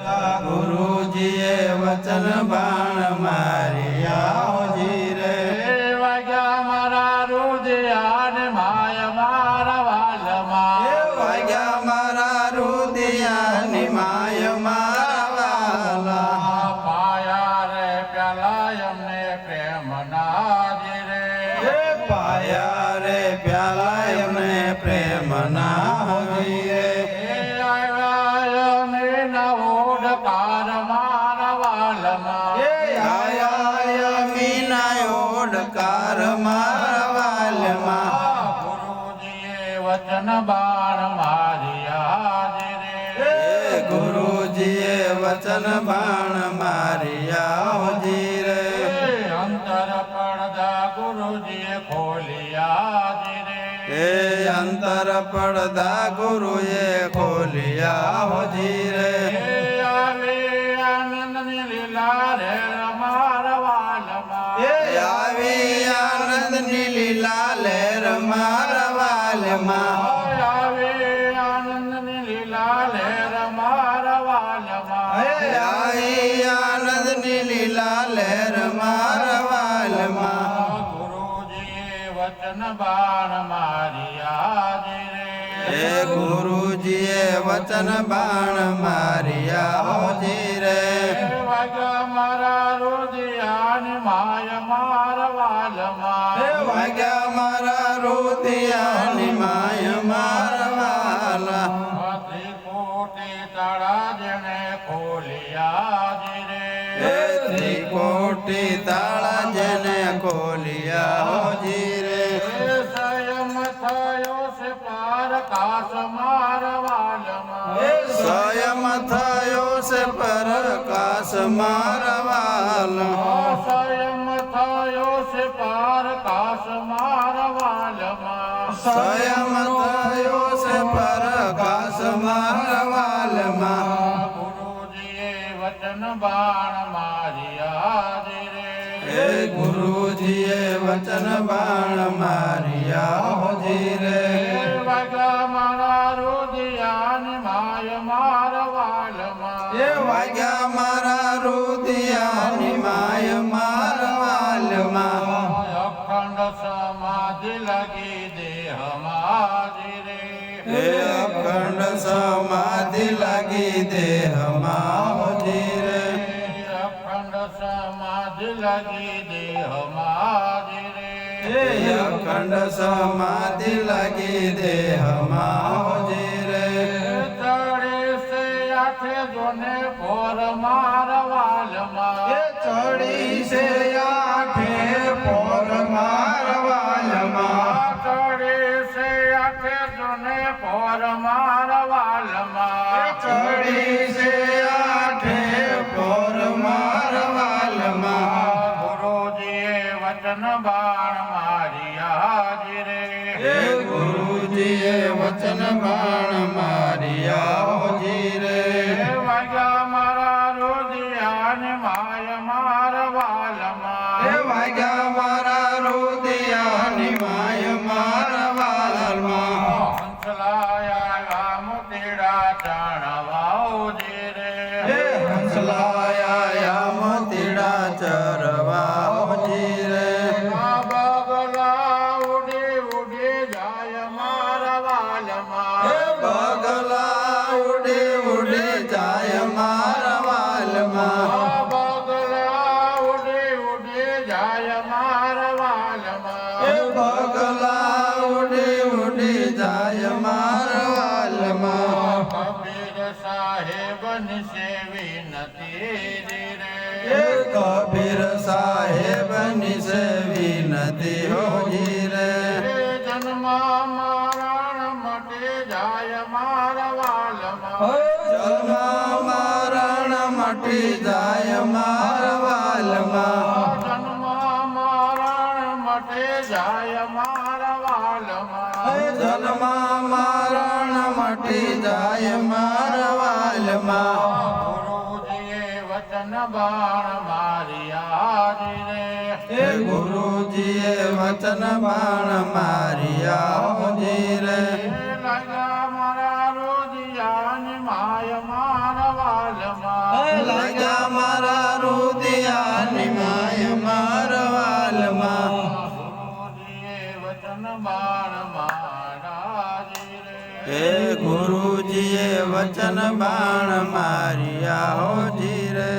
ગુરુજીએ વચન બાણ મારી આવજી રે. વાગ્યા મારા રુદિયા ને માય મારા વાલમાં. વાગ્યા મારા રુદિયાની માય મારા વાલા પાયા રે પ્યાલા એમને પ્રેમ નાજી રે પાયા રે પ્યાલા એમને પ્રેમ ના રે. ઓડકાર મારા વાલમાં એ આયા મીના ઓડકાર મારા વાલમાં ગુરુજીએ વચન બાણ મારી હાજી રે એ ગુરુજીએ વચન બાણ મારી આવજી રે અંતર પડદા ગુરુજીએ ખોલિયા રે એ અંતર પડદા ગુરુએ ખોલિયા હોજી રે. વાલમાં આવે આનંદની લીલા રે રમારા વાલમાં એ આવી આનંદની લીલા લહેર મારા વાલમાં. ગુરુજીએ વચન બાણ મારી એ રે ગુરુજીએ વચન બાણ માર્યા હોજી રે. વાગ્યા મારા રોદિયાની માય મારા વાલમાં એ વાગ્યા મારા રુદિયાની ત્રિકોટી તાળા જેને ખોલિયા હોજી રે સ્વયં થયો છે પાર કાસ મારવાલમાં સ્વયં થયો છે પર કાસ વાલા સ્વયં થયો છે પાર કાસ મારવાલમાં સ્વયં થયો છે પર કાસ મારવાલમાં ગુરુજીએ વચન બાણ મારી હાજી એ રે ગુરુજીએ વચન બાણ મારિયા હોજી રે વાગ્યા મારા રુદિયાની માય મારા વાલમાં એ વાગ્યા મારા રુદિયાની માય મારા વાલમાં અખંડ સમાધિ લગી દેહ માજી રે એ અખંડ સમાધિ લાગી લગી દેહ એ રે. અખંડ સમાધિ લાગી દેહ માજી રે. તળે સે આઠે જોને પોર મારા વાલમાં એ ચડી છે આઠે પોર મારા વાલમાં તળે સે આઠે જોને પોર મારા વાલમાં ચડી છે વચન બાણ મારી હાજી એ રે ગુરુજીએ વચન બાણ માર્યા હોજી જાય મારવાલમાં કબીર સાહેબ સેવી નથી રે. કબીર સાહેબની સેવી નથી હોજી રે જન્મ મરણ મટે જાય મારવાલમાં જન્મ મરણ મટી જાય મારા વાલમાં મારણ મટી જાય મારા વાલમાં. ગુરુજીએ વચન બાણ મારિયા રે. ગુરુજીએ વચન બાણ મારિયા રે. લગા મારા રોદિયાની માય મારા વાલમાં. હે ગુરુજીએ વચન બાણ માર્યા હો જીરે